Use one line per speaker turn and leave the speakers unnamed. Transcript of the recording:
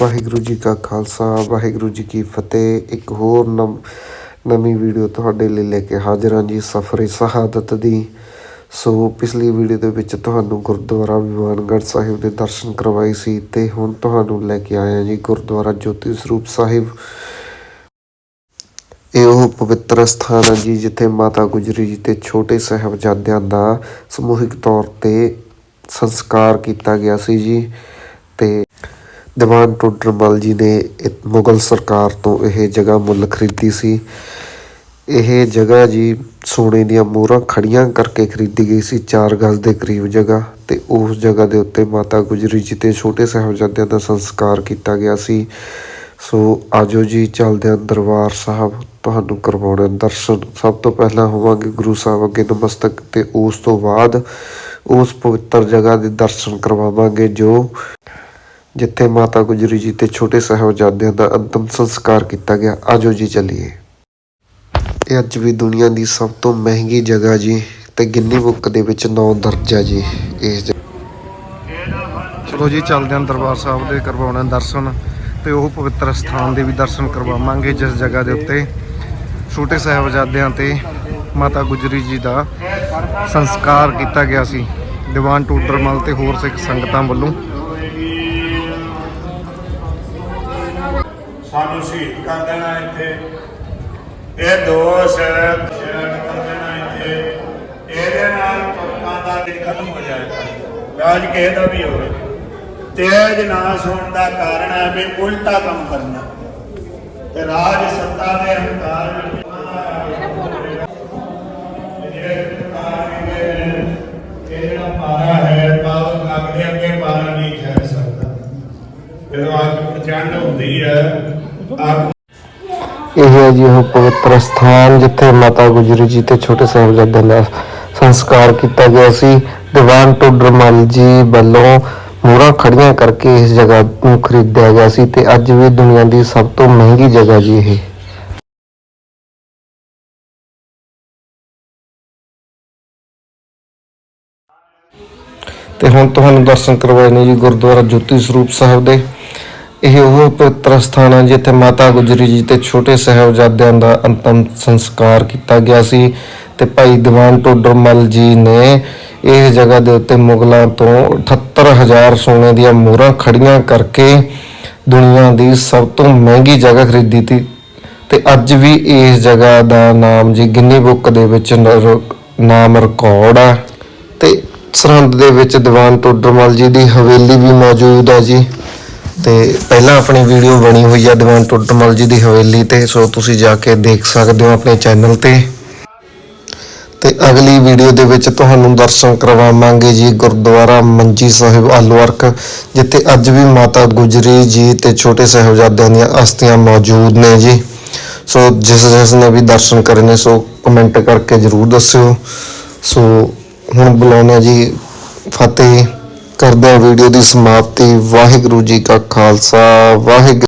ਵਾਹਿਗੁਰੂ ਜੀ ਕਾ ਖਾਲਸਾ, ਵਾਹਿਗੁਰੂ ਜੀ ਕੀ ਫਤਿਹ। ਇੱਕ ਹੋਰ ਨਵ, ਨਵੀਂ ਵੀਡੀਓ ਤੁਹਾਡੇ ਲਈ ਲੈ ਕੇ ਹਾਜ਼ਰ ਹਾਂ ਜੀ ਸਫਰੇ ਸ਼ਹਾਦਤ ਦੀ। ਸੋ ਪਿਛਲੀ ਵੀਡੀਓ ਦੇ ਵਿੱਚ ਤੁਹਾਨੂੰ ਗੁਰਦੁਆਰਾ ਵਿਮਾਨਗੜ੍ਹ ਸਾਹਿਬ ਦੇ ਦਰਸ਼ਨ ਕਰਵਾਏ ਸੀ ਤੇ ਹੁਣ ਤੁਹਾਨੂੰ ਲੈ ਕੇ ਆਇਆ ਜੀ ਗੁਰਦੁਆਰਾ ਜੋਤੀ ਸਰੂਪ ਸਾਹਿਬ। ਇਹ ਉਹ ਪਵਿੱਤਰ ਸਥਾਨ ਹੈ ਜੀ ਜਿੱਥੇ ਮਾਤਾ ਗੁਜਰੀ ਜੀ ਤੇ ਛੋਟੇ ਸਾਹਿਬਜ਼ਾਦਿਆਂ ਦਾ ਸਮੂਹਿਕ ਤੌਰ ਤੇ ਸੰਸਕਾਰ ਕੀਤਾ ਗਿਆ ਸੀ ਜੀ। ਦੀਵਾਨ ਟੋਡਰਮਲ ਜੀ ਨੇ ਮੁਗਲ ਸਰਕਾਰ ਤੋਂ ਇਹ ਜਗ੍ਹਾ ਮੁੱਲ ਖਰੀਦੀ ਸੀ। ਇਹ ਜਗ੍ਹਾ ਜੀ ਸੋਨੇ ਦੀਆਂ ਮੋਹਰਾਂ ਖੜੀਆਂ ਕਰਕੇ ਖਰੀਦੀ ਗਈ ਸੀ 4 ਗਜ਼ ਦੇ ਕਰੀਬ ਜਗ੍ਹਾ ਤੇ ਉਸ ਜਗ੍ਹਾ ਦੇ ਉੱਤੇ ਮਾਤਾ ਗੁਜਰੀ ਜੀ ਤੇ ਛੋਟੇ ਸਾਹਿਬਜ਼ਾਦਿਆਂ ਦਾ ਸੰਸਕਾਰ ਕੀਤਾ ਗਿਆ ਸੀ। ਸੋ ਆਜੋ ਜੀ, ਚੱਲਦੇ ਹਾਂ ਦਰਬਾਰ ਸਾਹਿਬ, ਤੁਹਾਨੂੰ ਕਰਵਾਉਣਾ ਦਰਸ਼ਨ। ਸਭ ਤੋਂ ਪਹਿਲਾਂ ਹੋਵਾਂਗੇ ਗੁਰੂ ਸਾਹਿਬ ਅੱਗੇ ਨਮਸਤਕ ਤੇ ਉਸ ਤੋਂ ਬਾਅਦ ਉਸ ਪਵਿੱਤਰ ਜਗ੍ਹਾ ਦੇ ਦਰਸ਼ਨ ਕਰਵਾਵਾਂਗੇ, ਜੋ ਜਿੱਥੇ ਮਾਤਾ ਗੁਜਰੀ ਜੀ ਤੇ ਛੋਟੇ ਸਾਹਿਬਜ਼ਾਦਿਆਂ ਦਾ ਅੰਤਮ ਸੰਸਕਾਰ ਕੀਤਾ ਗਿਆ। ਆਜੋ ਜੀ ਚੱਲੀਏ। ਇਹ ਅੱਜ ਵੀ ਦੁਨੀਆ ਦੀ ਸਭ ਤੋਂ ਮਹਿੰਗੀ ਜਗ੍ਹਾ ਜੀ ਤੇ ਗਿੰਨੀ ਬੁੱਕ ਦੇ ਵਿੱਚ 9 ਦਰਜਾ ਜੀ ਇਸ
ਚਲੋ ਜੀ, ਚੱਲਦੇ ਹਾਂ ਦਰਬਾਰ ਸਾਹਿਬ ਦੇ ਕਰਵਾਉਣਾ ਦਰਸ਼ਨ ਤੇ ਉਹ ਪਵਿੱਤਰ ਸਥਾਨ ਦੇ ਵੀ ਦਰਸ਼ਨ ਕਰਵਾਵਾਂਗੇ ਜਿਸ ਜਗ੍ਹਾ ਦੇ ਉੱਤੇ ਛੋਟੇ ਸਾਹਿਬਜ਼ਾਦਿਆਂ ਤੇ ਮਾਤਾ ਗੁਜਰੀ ਜੀ ਦਾ ਸੰਸਕਾਰ ਕੀਤਾ ਗਿਆ ਸੀ। ਦੀਵਾਨ ਟੋਡਰਮਲ ਤੇ ਹੋਰ ਸਿੱਖ ਸੰਗਤਾਂ ਵੱਲੋਂ
ਸਾਨੂੰ ਸ਼ਹੀਦ ਕਰ ਦੇਣਾ ਇੱਥੇ। ਇਹ ਦੋਸ਼ ਸ਼ਹੀਦ ਕਰ ਦੇਣਾ ਇੱਥੇ। ਇਹਦੇ ਨਾਲ ਤੁਰਕਾਂ ਦਾ ਦਿਨ ਖਤਮ ਹੋ ਜਾਏਗਾ। ਰਾਜ ਕਿਸੇ ਦਾ ਵੀ ਹੋਵੇ। ਤੇਜ ਨਾ ਸੁਣਨ ਦਾ ਕਾਰਨ ਹੈ ਵੀ ਉਲਟਾ ਕੰਮ ਕਰਨਾ। ਤੇ ਰਾਜ ਸੱਤਾ ਦੇ ਹੰਕਾਰ ਵਿੱਚ ਜਿਹੜਾ ਪਾਰਾ ਹੈ ਪਾਵਨ ਲੱਗਦੇ ਅੱਗੇ ਪਾਰਾ ਨਹੀਂ ਠਹਿਰ ਸਕਦਾ। ਜਦੋਂ ਅੱਗ ਪ੍ਰਚੰਡ ਹੁੰਦੀ ਹੈ
ਇਹ ਹੈ ਜੀ ਉਹ ਪਵਿੱਤਰ ਸਥਾਨ ਜਿੱਥੇ ਮਾਤਾ ਗੁਜਰੀ ਜੀ ਤੇ ਛੋਟੇ ਸਾਹਿਬਜ਼ਾਦਿਆਂ ਦਾ ਸੰਸਕਾਰ ਕੀਤਾ ਗਿਆ ਸੀ। ਦੀਵਾਨ ਟੋਡਰਮਲ ਜੀ ਵੱਲੋਂ ਮੋਹਰਾਂ ਖੜੀਆਂ ਕਰਕੇ ਇਸ ਜਗ੍ਹਾ ਨੂੰ ਖਰੀਦਿਆ ਗਿਆ ਸੀ ਤੇ ਅੱਜ ਵੀ ਦੁਨੀਆ ਦੀ ਸਭ ਤੋਂ ਮਹਿੰਗੀ ਜਗ੍ਹਾ ਜੀ ਇਹ। ਤੇ ਹੁਣ ਤੁਹਾਨੂੰ ਦਰਸ਼ਨ ਕਰਵਾਏ ਨੇ ਜੀ ਗੁਰਦੁਆਰਾ ਜੋਤੀ ਸਰੂਪ ਸਾਹਿਬ ਦੇ। ਇਹ ਉਹ ਪਵਿੱਤਰ ਸਥਾਨ ਹੈ ਜਿੱਥੇ ਮਾਤਾ ਗੁਜਰੀ ਜੀ ਤੇ ਛੋਟੇ ਸਾਹਿਬਜ਼ਾਦਿਆਂ ਦਾ ਅੰਤਮ ਸੰਸਕਾਰ ਕੀਤਾ ਗਿਆ ਸੀ ਤੇ ਭਾਈ ਦੀਵਾਨ ਟੋਡਰਮਲ ਜੀ ਨੇ ਇਸ ਜਗ੍ਹਾ ਦੇ ਉੱਤੇ ਮੁਗਲਾਂ ਤੋਂ 78000 ਸੋਨੇ ਦੀਆਂ ਮੋਹਰਾਂ ਖੜੀਆਂ ਕਰਕੇ ਦੁਨੀਆ ਦੀ ਸਭ ਤੋਂ ਮਹਿੰਗੀ ਜਗ੍ਹਾ ਖਰੀਦੀ ਤੀ। ਤੇ ਅੱਜ ਵੀ ਇਸ ਜਗ੍ਹਾ ਦਾ ਨਾਮ ਜੀ ਗਿੰਨੀ ਬੁੱਕ ਦੇ ਵਿੱਚ ਨ- ਨਾਮ ਰਿਕਾਰਡ ਆ। ਤੇ ਸਰਹੰਦ ਦੇ ਵਿੱਚ ਦੀਵਾਨ ਟੋਡਰਮਲ ਜੀ ਦੀ ਹਵੇਲੀ ਵੀ ਮੌਜੂਦ ਆ ਜੀ। ਤੇ ਪਹਿਲਾਂ ਆਪਣੀ ਵੀਡੀਓ ਬਣੀ ਹੋਈ ਆ ਦੀਵਾਨ ਟੁੱਟਮਲ ਜੀ ਦੀ ਹਵੇਲੀ ਤੇ, ਸੋ ਤੁਸੀਂ ਜਾ ਕੇ ਦੇਖ ਸਕਦੇ ਹੋ ਆਪਣੇ ਚੈਨਲ ਤੇ। ਤੇ ਅਗਲੀ ਵੀਡੀਓ ਦੇ ਵਿੱਚ ਤੁਹਾਨੂੰ ਦਰਸ਼ਨ ਕਰਵਾਵਾਂਗੇ ਜੀ ਗੁਰਦੁਆਰਾ ਮੰਜੀ ਸਾਹਿਬ ਆਲਵਰਕ, ਜਿੱਥੇ ਅੱਜ ਵੀ ਮਾਤਾ ਗੁਜਰੀ ਜੀ ਤੇ ਛੋਟੇ ਸਾਹਿਬਜ਼ਾਦਿਆਂ ਦੀਆਂ ਅਸਥੀਆਂ ਮੌਜੂਦ ਨੇ ਜੀ। ਸੋ ਜਿਸ ਜਿਸ ਨੇ ਵੀ ਦਰਸ਼ਨ ਕਰਨੇ ਸੋ ਕਮੈਂਟ ਕਰਕੇ ਜਰੂਰ ਦੱਸਿਓ। ਸੋ ਹੁਣ ਬੁਲਾਉਂਦੇ ਹਾਂ ਜੀ ਫਤਿਹ। ਕਰਦੇ ਹਾਂ ਵੀਡੀਓ ਦੀ ਸਮਾਪਤੀ। ਵਾਹਿਗੁਰੂ ਜੀ ਕਾ ਖਾਲਸਾ ਵਾਹਿਗੁਰੂ